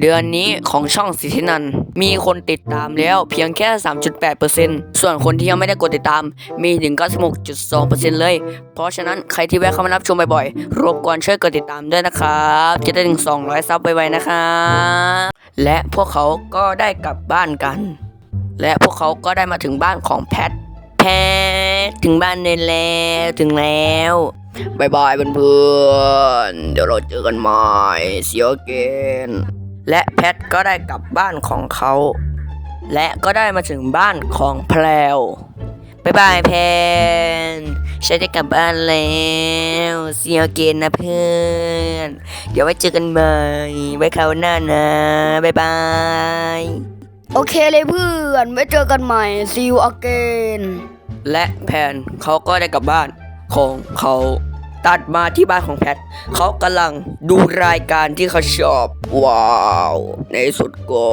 เดือนนี้ของช่องสิทธินัน มีคนติดตามแล้วเพียงแค่ 3.8%ส่วนคนที่ยังไม่ได้กดติดตาม มีถึง96.2%เลย เพราะฉะนั้นใครที่แวะเข้ามารับชมบ่อยๆ รบกวนช่วยกดติดตามด้วยนะครับ จะได้ถึง 200 ซับไวๆนะครับและพวกเขาก็ได้กลับบ้านกัน และพวกเขาก็ได้มาถึงบ้านของแพท แพท ถึงบ้านเนนแล้วถึงแล้วบายบายเพื่อนๆเดี๋ยวเราเจอกันใหม่เสียเกน และแพทก็ได้กลับบ้านของเขา และก็ได้มาถึงบ้านของแพลวบายบายแพนฉันจะกลับบ้านแล้วเสียเกนนะเพื่อน เดี๋ยวไว้เจอกันใหม่ไว้คราวหน้านะบายบาย โอเคเลยเพื่อน ไว้เจอกันใหม่ see you again และแพนเขาก็ได้กลับบ้านของเขา ตัดมาที่บ้านของแพท เขากำลังดูรายการที่เขาชอบ ว้าว ในสุดก็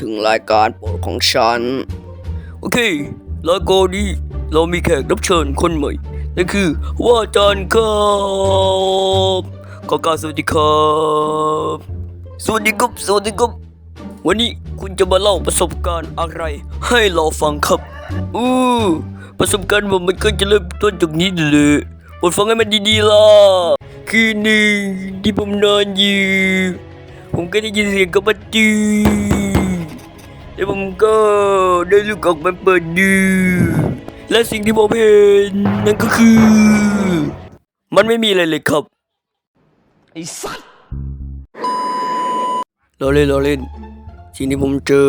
ถึงรายการโปรดของฉัน โอเคแล้วก็นี้เรามีแขกรับเชิญคนใหม่นั่นคือว่าจารย์ครับขอกล่าวสวัสดีครับ สวัสดีครับสวัสดีครับวันนี้คุณจะมาเล่าประสบการณ์อะไร ให้เราฟังครับอู้ประสบการณ์ผมมันก็จะเริ่มต้นจากนี้เลย ดฟังให้มันดีๆล่ะคือหนึ่งที่ผมนอนอยู่ ผมก็ได้ยินเสียงกระปัจืแล้วผมก็ได้ลุกออกมาเปิดดูและสิ่งที่ผมเห็นนั่นก็คือ มันไม่มีอะไรเลยครับไอ้สัตว์เราเล่นเราเล่นสิ่งที่ผมเจอ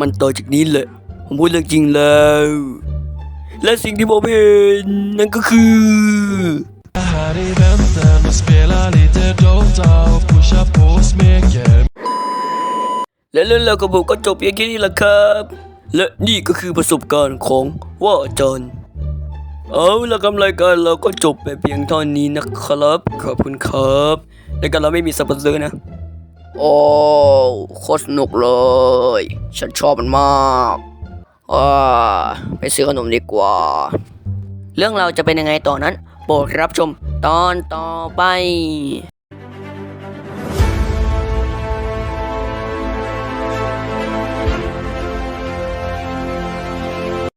มันต่อจากนี้แหละผมพูดเรื่องจริงแล้ว และสิ่งที่ผมเห็นนั่นก็คือ และเรื่องราวของผมก็จบเพียงแค่นี้แหละครับ และนี่ก็คือประสบการณ์ของว่าจารย์เอาละกำรายการเราก็จบไปเพียงเท่านี้นะครับ ขอบคุณครับรายการเราไม่มีสปอนเซอร์นะ โอ้โคตรสนุกเลย ฉันชอบมันมาก อ่าไปซื้อขนมดีกว่า เรื่องเราจะเป็นยังไงต่อนั้น โปรดรับชมตอนต่อไป